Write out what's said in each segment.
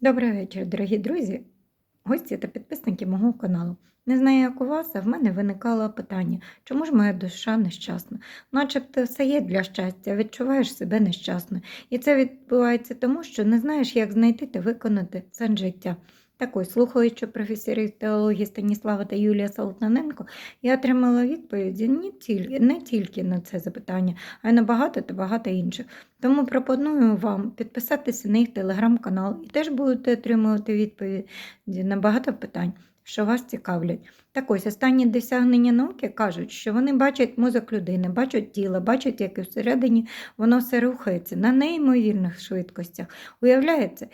Добрий вечір, дорогі друзі, гості та підписники мого каналу. Не знаю, як у вас, а в мене виникало питання, чому ж моя душа нещасна? Начебто все є для щастя, відчуваєш себе нещасною. І це відбувається тому, що не знаєш, як знайти та виконати сенс життя. Так ось, слухаючи професорів теології Станіслава та Юлія Салтаненко, я отримала відповіді не тільки, не тільки на це запитання, а й на багато та багато інших. Тому пропоную вам підписатися на їх телеграм-канал і теж будете отримувати відповіді на багато питань, що вас цікавлять. Так ось останні досягнення науки кажуть, що вони бачать мозок людини, бачать тіло, бачать, як і всередині воно все рухається на неймовірних швидкостях. Уявляється,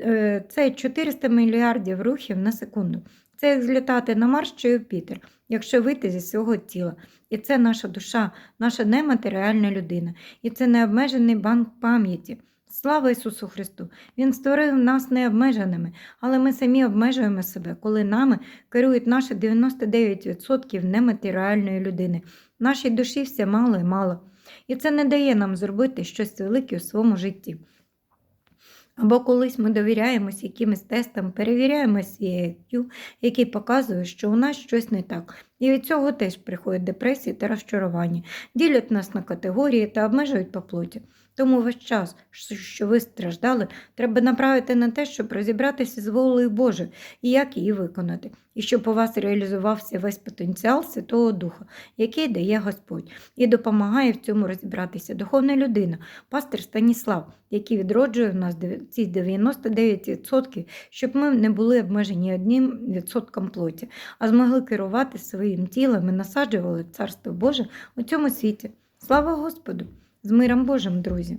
е, це 400 мільярдів рухів на секунду. Це як злітати на Марс чи Юпітер, якщо вийти зі свого тіла. І це наша душа, наша нематеріальна людина. І це необмежений банк пам'яті. Слава Ісусу Христу! Він створив нас необмеженими, але ми самі обмежуємо себе, коли нами керують наші 99% нематеріальної людини. Нашій душі все мало і мало. І це не дає нам зробити щось велике у своєму житті. Або колись ми довіряємось якимось тестам, перевіряємо IQ, який показує, що у нас щось не так. І від цього теж приходять депресії та розчарування, ділять нас на категорії та обмежують по плоті. Тому весь час, що ви страждали, треба направити на те, щоб розібратися з волею Божою і як її виконати, і щоб у вас реалізувався весь потенціал Святого Духа, який дає Господь, і допомагає в цьому розібратися духовна людина, пастир Станіслав, який відроджує в нас ці 99%, щоб ми не були обмежені одним відсотком плоті, а змогли керувати своїм тілом і насаджували Царство Боже у цьому світі. Слава Господу! З миром Божим, друзі!